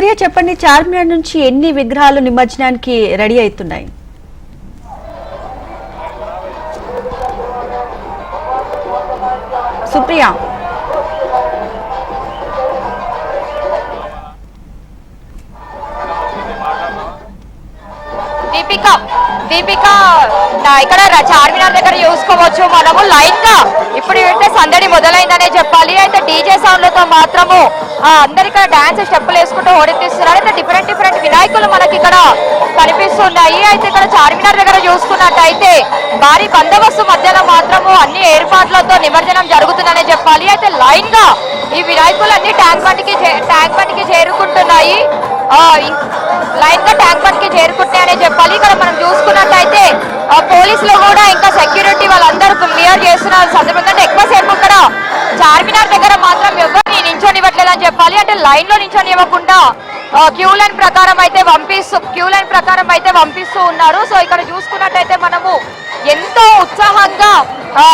సుప్రియ చెప్పండి చార్మినార్ నుంచి ఎన్ని విగ్రహాలు నిమజ్జనానికి రెడీ అవుతున్నాయి? సుప్రియ దీపిక దీపిక ఇక్కడ చార్మినార్ దగ్గర చూసుకోవచ్చు మనము లైన్గా ఇప్పుడు ఏంటంటే సందడి మొదలైందనే చెప్పాలి. అయితే డీజే సౌండ్లతో మాత్రము ఆ, అందరు ఇక్కడ డాన్స్ స్టెప్పులు వేసుకుంటూ ఓడిపిస్తున్నారు. అయితే డిఫరెంట్ డిఫరెంట్ వినాయకులు మనకి ఇక్కడ కనిపిస్తున్నాయి. అయితే ఇక్కడ చార్మినార్ దగ్గర చూసుకున్నట్టయితే భారీ బందోబస్తు మధ్యలో మాత్రము అన్ని ఏర్పాట్లతో నిమజ్జనం జరుగుతుందనే చెప్పాలి. అయితే లైన్గా ఈ వినాయకులు అన్ని ట్యాంక్ బండికి చే- ట్యాంక్ బండికి చేరుకుంటున్నాయి. ఆ, లైన్ మళ్ళీ ఇక్కడ మనం చూసుకున్నట్టయితే పోలీసులు కూడా ఇంకా సెక్యూరిటీ వాళ్ళందరూ క్లియర్ చేస్తున్న సందర్భం అంటే ఎక్కువసేపు ఇక్కడ చార్మినార్ దగ్గర మాత్రం ఎవరిని నించొనివ్వట్లేదు అని చెప్పాలి. అంటే లైన్లో నించొనివ్వకుండా క్యూ లైన్ ప్రకారం అయితే పంపిస్తూ క్యూ లైన్ ప్రకారం అయితే పంపిస్తూ ఉన్నారు. సో ఇక్కడ చూసుకున్నట్టయితే మనము ఎంతో ఉత్సాహంగా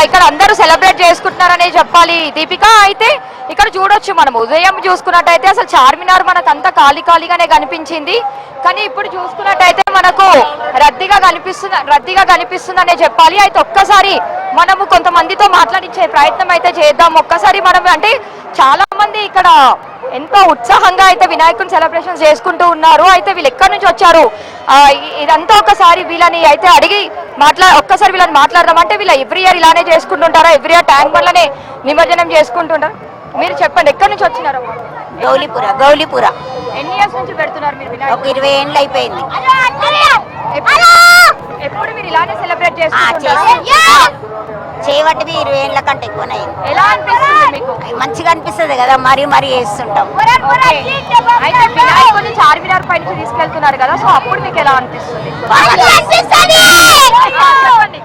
ఇక్కడ అందరూ సెలబ్రేట్ చేసుకుంటున్నారనే చెప్పాలి దీపిక. అయితే ఇక్కడ చూడొచ్చు మనం ఉదయం చూసుకున్నట్టయితే అసలు చార్మినార్ మనకు అంతా ఖాళీ ఖాళీగానే కనిపించింది. కానీ ఇప్పుడు చూసుకున్నట్టయితే మనకు రద్దీగా కనిపిస్తుంది రద్దీగా కనిపిస్తుందనే చెప్పాలి. అయితే ఒక్కసారి మనము కొంతమందితో మాట్లాడించే ప్రయత్నం అయితే చేద్దాం. ఒక్కసారి మనం అంటే చాలా మంది ఇక్కడ ఎంతో ఉత్సాహంగా అయితే వినాయకుని సెలబ్రేషన్ చేసుకుంటూ ఉన్నారు. అయితే వీళ్ళు ఎక్కడి నుంచి వచ్చారు? ఇదంతా ఒకసారి వీళ్ళని అయితే అడిగి మాట్లా ఒక్కసారి వీళ్ళని మాట్లాడదాం. అంటే వీళ్ళ ఎవ్రీ ఇయర్ ఇలానే చేసుకుంటుంటారా? ఎవ్రీ ఇయర్ ట్యాంక్ బండ్లనే నిమజ్జనం చేసుకుంటుంటారు? మీరు చెప్పండి ఎక్కడి నుంచి వచ్చినారు? గౌలిపుర గౌలిపుర. ఎన్ని ఇయర్స్ నుంచి పెడుతున్నారు మీరు ఒక ఇరవై ఏళ్ళు అయిపోయింది. ఎప్పుడు? మీరు ఇలానే సెలబ్రేట్ ఆ, చేసుకుంటారా చేసి- చేయబట్టి ఇరవై ఏళ్ళ కంటే ఎక్కువనయ్యింది ఎలా అనిపిస్తుంది మీకు? మంచిగా అనిపిస్తుంది కదా మరీ మరీ వేస్తుంటాం. అయితే పై నుంచి తీసుకెళ్తున్నారు కదా సో అప్పుడు మీకు ఎలా అనిపిస్తుంది ఆ, చెప్పండి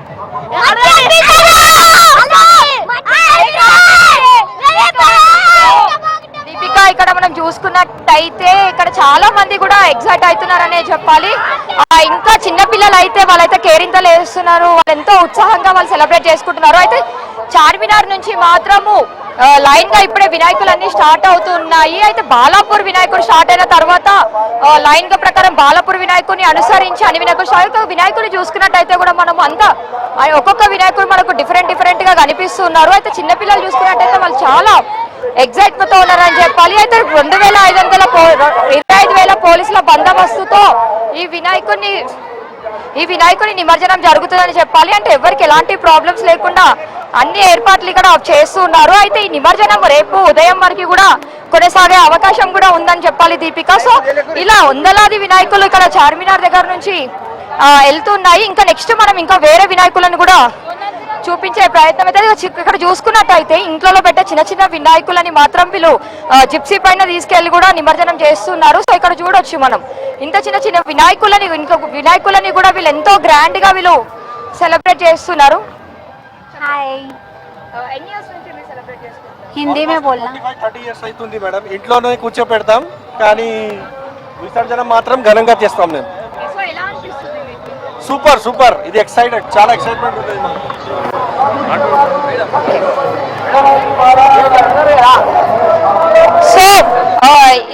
దీపిక ఇక్కడ మనం చూసుకున్నట్టయితే ఇక్కడ చాలా మంది కూడా ఎగ్జైట్ అవుతున్నారనే చెప్పాలి. ఆ, ఇంకా చిన్నపిల్లలు అయితే వాళ్ళైతే కేరింతలు వేస్తున్నారు. వాళ్ళు ఎంతో ఉత్సాహంగా వాళ్ళు సెలబ్రేట్ చేసుకుంటున్నారు. అయితే చార్మినార్ నుంచి మాత్రము లైన్గా ఇప్పుడే వినాయకులన్నీ స్టార్ట్ అవుతున్నాయి. అయితే బాలాపూర్ వినాయకుడు స్టార్ట్ అయిన తర్వాత లైన్గా ప్రకారం బాలాపూర్ వినాయకుడిని అనుసరించి అన్ని వినాయకుడు స్టార్ట్ వినాయకుడిని వినాయకుడు చూసుకున్నట్టయితే కూడా మనం అంతా ఆ, ఒక్కొక్క వినాయకుడు మనకు డిఫరెంట్ డిఫరెంట్గా కనిపిస్తున్నారు. అయితే చిన్నపిల్లలు చూసుకున్నట్టయితే వాళ్ళు చాలా ఎగ్జైట్మెంట్ ఉన్నారని చెప్పాలి. అయితే రెండు వేల ఐదు వందల పో- ఇరవై ఐదు వేల పోలీసుల బందోబస్తుతో ఈ వినాయకుడిని ఈ వినాయకుడి నిమజ్జనం జరుగుతుందని చెప్పాలి. అంటే ఎవరికి ఎలాంటి ప్రాబ్లమ్స్ లేకుండా అన్ని ఏర్పాట్లు ఇక్కడ చేస్తూ ఉన్నారు. అయితే ఈ నిమజ్జనం రేపు ఉదయం వరకు కూడా కొనసాగే అవకాశం కూడా ఉందని చెప్పాలి దీపిక. సో ఇలా వందలాది వినాయకులు ఇక్కడ చార్మినార్ దగ్గర నుంచి వెళ్తున్నాయి. ఇంకా నెక్స్ట్ మనం ఇంకా వేరే వినాయకులను కూడా చూపించే ప్రయత్నం అయితే ఇక్కడ చూసుకున్నట్టయితే ఇంట్లో పెట్టే చిన్న చిన్న వినాయకులని మాత్రం వీళ్ళు జిప్సీ పైన తీసుకెళ్ళి కూడా నిమజ్జనం చేస్తున్నారు. సో ఇక్కడ చూడొచ్చు మనం. ఇంత చిన్న చిన్న వినాయకులని ఇంకొక వినాయకులని కూడా వీళ్ళు ఎంతో గ్రాండ్గా వీళ్ళు సెలబ్రేట్ చేస్తున్నారు. హిందీ మే బోల్నా? థర్టీ ఇయర్స్ అవుతుంది మేడం. ఇంట్లోనే కూర్చోపెడతాం కానీ విసర్జన మాత్రం ఘనంగా చేస్తాం మేము. Super super. ఇది ఎక్సైటెడ్ చాలా ఎక్సైట్మెంట్ ఉంటుంది Thank you.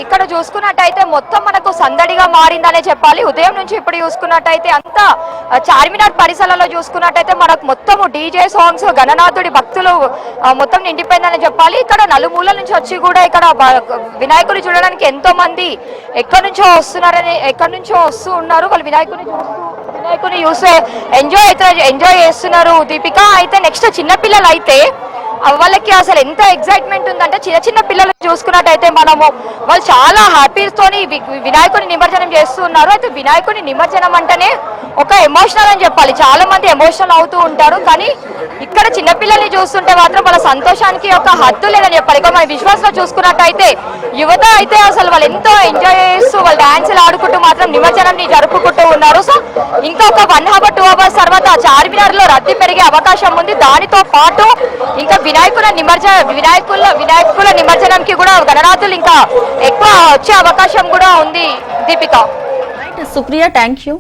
ఇక్కడ చూసుకున్నట్టయితే మొత్తం మనకు సందడిగా మారిందనే చెప్పాలి. ఉదయం నుంచి ఇప్పుడు చూసుకున్నట్టయితే అంతా చార్మినార్ పరిసరాల్లో చూసుకున్నట్టయితే మనకు మొత్తం డీజే సాంగ్స్ గణనాథుడి భక్తులు మొత్తం నిండిపోయిందని చెప్పాలి. ఇక్కడ నలుమూలల నుంచి వచ్చి కూడా ఇక్కడ వినాయకుడిని చూడడానికి ఎంతో మంది ఎక్కడి నుంచో వస్తున్నారని ఎక్కడి నుంచో వస్తూ ఉన్నారు. వాళ్ళు వినాయకుడిని చూస్తూ వినాయకుడిని చూస్తే ఎంజాయ్ అయితే ఎంజాయ్ చేస్తున్నారు దీపిక. అయితే నెక్స్ట్ చిన్నపిల్లలు అయితే వాళ్ళకి అసలు ఎంత ఎక్సైట్మెంట్ ఉందంటే చిన్న చిన్న పిల్లలు చూసుకున్నట్టయితే మనము వాళ్ళు చాలా హ్యాపీతోని వినాయకుని నిమజ్జనం చేస్తున్నారు. అయితే వినాయకుని నిమజ్జనం అంటేనే ఒక ఎమోషనల్ అని చెప్పాలి. చాలా మంది ఎమోషనల్ అవుతూ ఉంటారు. కానీ ఇక్కడ చిన్నపిల్లల్ని చూస్తుంటే మాత్రం వాళ్ళ సంతోషానికి ఒక హద్దు లేదని చెప్పాలి. ఇక మన విశ్వాసంలో చూసుకున్నట్టయితే యువత అయితే అసలు వాళ్ళు ఎంతో ఎంజాయ్ చేస్తూ వాళ్ళు డాన్సులు ఆడుకుంటూ మాత్రం నిమజ్జనాన్ని జరుపుకుంటూ ఉన్నారు. సో ఇంకా ఒక వన్ చార్మినార్లో రద్దీ పెరిగే అవకాశం ఉంది. దానితో పాటు ఇంకా వినాయకుల నిమజ్జన వినాయకుల వినాయకుల నిమజ్జనంకి కూడా గణనాథులు ఇంకా ఎక్కువ వచ్చే అవకాశం కూడా ఉంది దీపిక. Supriya thank you